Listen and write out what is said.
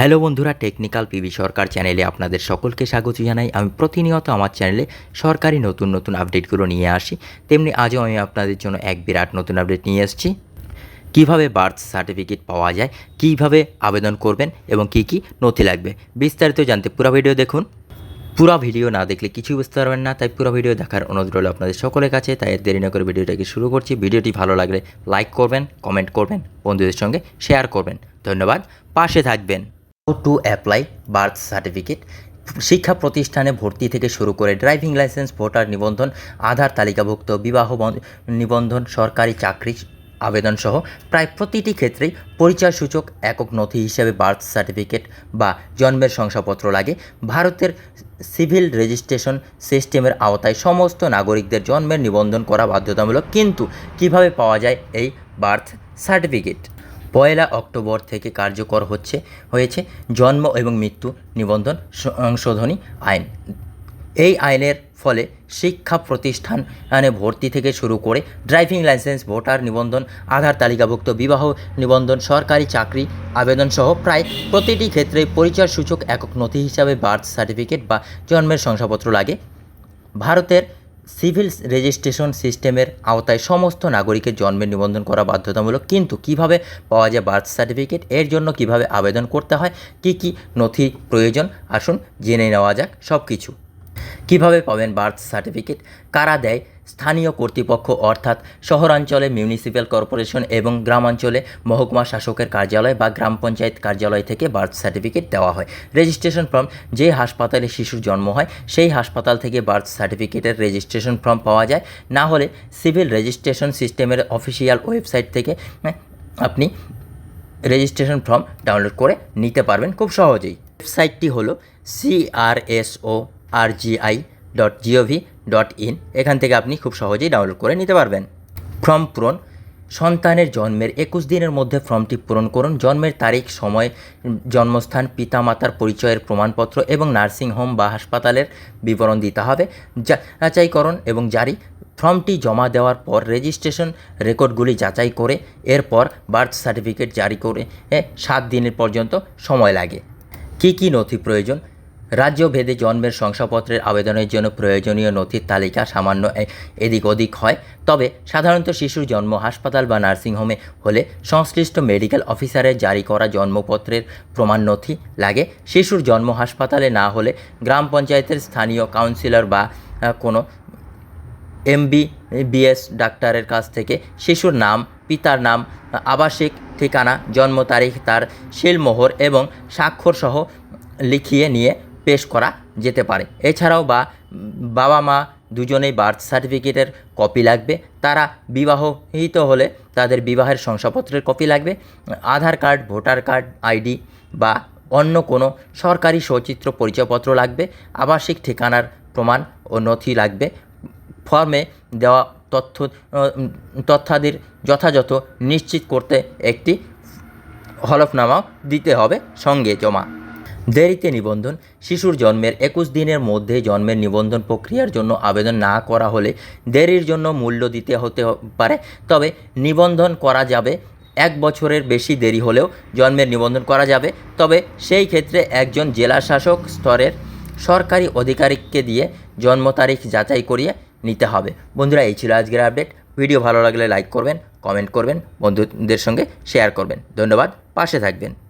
Hello বন্ধুরা, technical PB সরকার চ্যানেলে আপনাদের সকলকে স্বাগত জানাই। আমি প্রতিনিয়ত আমার চ্যানেলে সরকারি নতুন নতুন আপডেটগুলো নিয়ে আসি। তেমনি আজও আমি আপনাদের জন্য এক বিরাট নতুন আপডেট নিয়ে এসেছি। কীভাবে বার্থ সার্টিফিকেট পাওয়া যায়, কীভাবে আবেদন করবেন এবং কি কি নথি লাগবে, বিস্তারিত জানতে পুরো ভিডিও দেখুন। পুরো ভিডিও না দেখলে কিছুই বুঝতে পারবেন না, তাই পুরো ভিডিও দেখার অনুরোধ রইল আপনাদের সকলের কাছে। তাই দেরি না করে ভিডিওটাকে শুরু করছি। ভিডিওটি ভালো লাগলে লাইক করবেন, কমেন্ট করবেন, বন্ধুদের সঙ্গে শেয়ার করবেন। ধন্যবাদ, পাশে থাকবেন। To apply birth certificate. শিক্ষা প্রতিষ্ঠানে ভর্তি থেকে শুরু করে ড্রাইভিং লাইসেন্স, ভোটার নিবন্ধন, আধার তালিকাভুক্ত, বিবাহ বন- নিবন্ধন, সরকারি চাকরি আবেদন সহ প্রায় প্রতিটি ক্ষেত্রেই পরিচয়সূচক একক নথি হিসেবে বার্থ সার্টিফিকেট বা জন্মের শংসাপত্র লাগে। ভারতের সিভিল রেজিস্ট্রেশন সিস্টেমের আওতায় সমস্ত নাগরিকদের জন্মের নিবন্ধন করা বাধ্যতামূলক। কিন্তু কীভাবে পাওয়া যায় এই বার্থ সার্টিফিকেট? পয়লা অক্টোবর থেকে কার্যকর হচ্ছে, হয়েছে জন্ম এবং মৃত্যু নিবন্ধন সংশোধনী আইন। এই আইনের ফলে শিক্ষা প্রতিষ্ঠানে ভর্তি থেকে শুরু করে ড্রাইভিং লাইসেন্স, ভোটার নিবন্ধন, আধার তালিকাভুক্ত বিবাহ নিবন্ধন, সরকারি চাকরি আবেদন সহ প্রায় প্রতিটি ক্ষেত্রে পরিচয় সূচক একক নথি হিসাবে বার্থ সার্টিফিকেট বা জন্মের শংসাপত্র লাগে। ভারতের সিভিল রেজিস্ট্রেশন সিস্টেমের আওতায় সমস্ত নাগরিকের জন্মের নিবন্ধন করা বাধ্যতামূলক, কিন্তু কীভাবে পাওয়া যায় বার্থ সার্টিফিকেট, এর জন্য কীভাবে আবেদন করতে হয়, কি কি নথি প্রয়োজন, আসুন জেনে নেওয়া যাক সব কিছু কীভাবে পাবেন বার্থ সার্টিফিকেট, কারা দেয় স্থানীয় কর্তৃপক্ষ অর্থাৎ শহরাঞ্চলে মিউনিসিপ্যাল কর্পোরেশন এবং গ্রামাঞ্চলে মহকুমা শাসকের কার্যালয় বা গ্রাম পঞ্চায়েত কার্যালয় থেকে বার্থ সার্টিফিকেট দেওয়া হয়। রেজিস্ট্রেশন ফর্ম যে হাসপাতালে শিশুর জন্ম হয়, সেই হাসপাতাল থেকে বার্থ সার্টিফিকেটের রেজিস্ট্রেশন ফর্ম পাওয়া যায়। না হলে সিভিল রেজিস্ট্রেশন সিস্টেমের অফিসিয়াল ওয়েবসাইট থেকে আপনি রেজিস্ট্রেশন ফর্ম ডাউনলোড করে নিতে পারবেন খুব সহজেই। ওয়েবসাইটটি হলো CRSO RGI dot GOV dot in এখান থেকে আপনি খুব সহজেই ডাউনলোড করে নিতে পারবেন। ফর্ম পূরণ। সন্তানের জন্মের একুশ দিনের মধ্যে ফর্মটি পূরণ করুন। জন্মের তারিখ, সময়, জন্মস্থান, পিতামাতার পরিচয়ের প্রমাণপত্র এবং নার্সিংহোম বা হাসপাতালের বিবরণ দিতে হবে। যাচাইকরণ এবং জারি। ফর্মটি জমা দেওয়ার পর রেজিস্ট্রেশন রেকর্ডগুলি যাচাই করে, এরপর বার্থ সার্টিফিকেট জারি করে সাত দিনের পর্যন্ত সময় লাগে। কী কী নথি প্রয়োজন? রাজ্য ভেদে জন্মের শংসাপত্রের আবেদনের জন্য প্রয়োজনীয় নথির তালিকা সামান্য এদিক ওদিক হয়। তবে সাধারণত শিশুর জন্ম হাসপাতাল বা নার্সিংহোমে হলে সংশ্লিষ্ট মেডিকেল অফিসারের জারি করা জন্মপত্রের প্রমাণ নথি লাগে। শিশুর জন্ম হাসপাতালে না হলে গ্রাম পঞ্চায়েতের স্থানীয় কাউন্সিলর বা কোনো এমবি বিএস ডাক্তারের কাছ থেকে শিশুর নাম, পিতার নাম, আবাসিক ঠিকানা, জন্ম তারিখ, তার শিলমোহর এবং স্বাক্ষর সহ লিখিয়ে নিয়ে পেশ করা যেতে পারে। এছাড়াও বা বাবা মা দুজনেই বার্থ সার্টিফিকেটের কপি লাগবে। তারা বিবাহিত হলে তাদের বিবাহের শংসাপত্রের কপি লাগবে। Aadhaar card, voter card ID বা অন্য কোনো সরকারি সচিত্র পরিচয়পত্র লাগবে। আবাসিক ঠিকানার প্রমাণ ও নথি লাগবে। ফর্মে দেওয়া তথ্য, তথ্যাদির যথাযথ নিশ্চিত করতে একটি হলফনামাও দিতে হবে সঙ্গে জমা। দেরিতে নিবন্ধন, শিশুর জন্মের একুশ দিনের মধ্যে জন্মের নিবন্ধন প্রক্রিয়ার জন্য আবেদন না করা হলে দেরির জন্য মূল্য দিতে হতে পারে। তবে নিবন্ধন করা যাবে, এক বছরের বেশি দেরি হলেও জন্মের নিবন্ধন করা যাবে। তবে সেই ক্ষেত্রে একজন জেলা শাসক স্তরের সরকারি আধিকারিককে দিয়ে জন্ম তারিখ যাচাই করিয়ে নিতে হবে। বন্ধুরা, এই ছিল আজকের আপডেট। ভিডিও ভালো লাগলে লাইক করবেন, কমেন্ট করবেন, বন্ধুদের সঙ্গে শেয়ার করবেন। ধন্যবাদ, পাশে থাকবেন।